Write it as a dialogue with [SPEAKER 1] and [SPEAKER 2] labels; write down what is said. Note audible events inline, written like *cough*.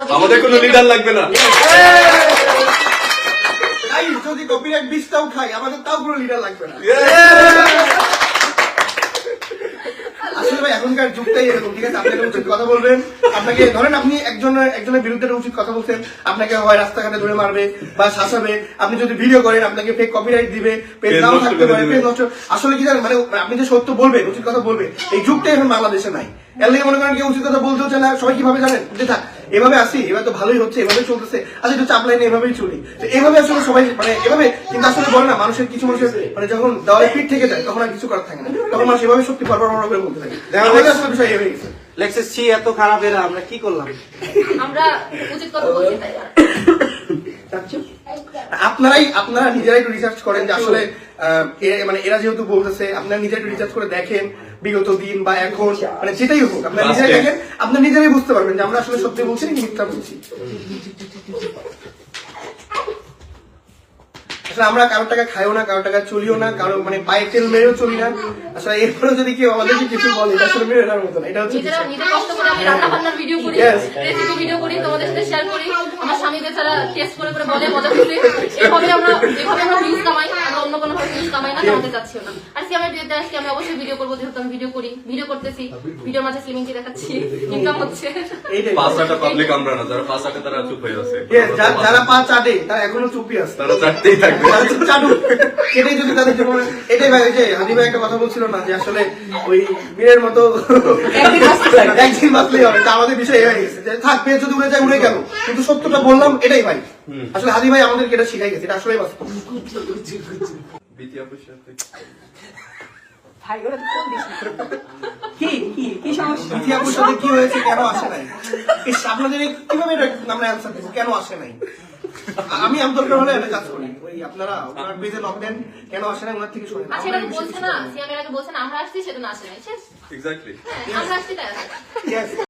[SPEAKER 1] আমাদের কোনো লিডার লাগবে না।
[SPEAKER 2] যদি কপিরাইট খাই আমাদের তাও কোনো লিডার লাগবে না। আসলে ভাই এখনকার যুগটাই এরকম ঠিক আছে? আপনাকে উচিত কথা বলবেন। আপনাকে ধরেন আপনি একজনের একজনের বিরুদ্ধে একটা উচিত কথা বলছেন আপনাকে হয় রাস্তাঘাটে ধরে মারবে বা শাসাবে। আপনি যদি ভিডিও করেন আপনাকে ফেক কপিরাইট দিবে পেজ নাও থাকতে পারে পেজ নষ্ট আসলে কি জানেন মানে আপনি যে সত্য বলবেন উচিত কথা বলবেন এই যুগটাই এখন বাংলাদেশে নাই। এর লাগে মনে করেন কেউ উচিত কথা বলতেও চায় না। সবাই কীভাবে জানেন? যে থাক এভাবে আসি এবার তো ভালোই হচ্ছে এভাবে চলতেছে। আচ্ছা একটু চাপ লাইনে এভাবেই চলি। তো এভাবে আসলে সবাই মানে এভাবে কিন্তু আসলে বলে না মানুষের কিছু মানুষের মানে যখন দেওয়ালে ফিট থেকে যায় তখন আর কিছু করার থাকে না। তখন মানুষ এভাবে সত্যি পরপর করে বলতে থাকে। আমাদের আসলে বিষয় এভাবে গেছে
[SPEAKER 3] লেক্সেস সি এত খারাপ এরা আমরা কি করলাম?
[SPEAKER 4] আমরা উচিত কথা বলতে।
[SPEAKER 2] আপনারাই আপনারা নিজেরাই একটু রিসার্চ করেন যে আসলে মানে এরা যেহেতু বলতেছে আপনারা নিজেরাই একটু রিসার্চ করে দেখেন বিগত দিন বা এখন মানে যেটাই হোক আপনারা নিজেরাই. দেখেন আপনারা নিজেরাই বুঝতে পারবেন যে আমরা আসলে সত্যি বলছি নাকি মিথ্যা বলছি আসলে আমরা কারোর টাকা খাইও না কারোর টাকা চলিও না কারও মানে পায়ে তেল মেরেও চলি না। আসলে এরপরে যদি কেউ আমাদেরকে কিছু বলে এটা আসলে মেরে নেওয়ার মতো না এটা হচ্ছে
[SPEAKER 4] নিজেরা কষ্ট করে আমি রান্না বান্নার ভিডিও করি. রেসিপি ভিডিও করি তোমাদের সাথে শেয়ার করি। আমার স্বামীদের তারা টেস্ট করে করে বলে মজা করে আমরা এভাবে আমরা ভিউজ কামাই আমরা অন্য কোনো ভাবে ভিউজ কামাই না কামাতে চাচ্ছিও না। আজকে আমি অবশ্যই ভিডিও করব যেহেতু আমি ভিডিও করি ভিডিও করতেছি ভিডিওর মাঝে স্লিমিং কি দেখাচ্ছি ইনকাম হচ্ছে।
[SPEAKER 2] এইটাই।
[SPEAKER 1] পাঁচ আটা পাবলিক আমরা না যারা পাঁচ আটা তারা চুপ হয়ে আছে।
[SPEAKER 2] যারা পা চাটে তারা এখনও চুপি আছে।
[SPEAKER 1] তারা চারটেই থাকবে।
[SPEAKER 2] তারা চুপ চাটু। এটাই যদি তাদের জীবনে এটাই ভাই যে হাদি ভাই একটা কথা বলছিল না যে আসলে ওই বীরের মতো একদিন বাঁচলেই হবে। তা আমাদের বিষয় এই হয়ে গেছে যে থাক পেয়ে যদি উড়ে যায় উড়ে গেল। কিন্তু সত্যটা বললাম এটাই ভাই। আসলে হাদি ভাই আমাদেরকে এটা শিখাই গেছে এটা আসলেই বাস্তব। *laughs*
[SPEAKER 1] বিতি আপুর সাথে
[SPEAKER 5] কি কি কি সমস্যা?
[SPEAKER 2] ইতিহাপুর সাথে কি হয়েছে কেন আসে নাই? ইস, আপনাদের কীভাবে এটা আমরা অ্যানসার দেব? কেন আসে নাই? আমি আম দরকার হলে একটা কাজ করি। ওই আপনারা আপনার পেজে লক দেন কেন আসে নাই ওনার থেকে শোনেন
[SPEAKER 4] আচ্ছা এটা বলছে
[SPEAKER 2] কিছু
[SPEAKER 4] না সিয়ামের আগে বলছেন আমরা আসছি সেটা না আসে নাই শেষ।
[SPEAKER 1] এক্স্যাক্টলি
[SPEAKER 4] আমরা আসছি তাই.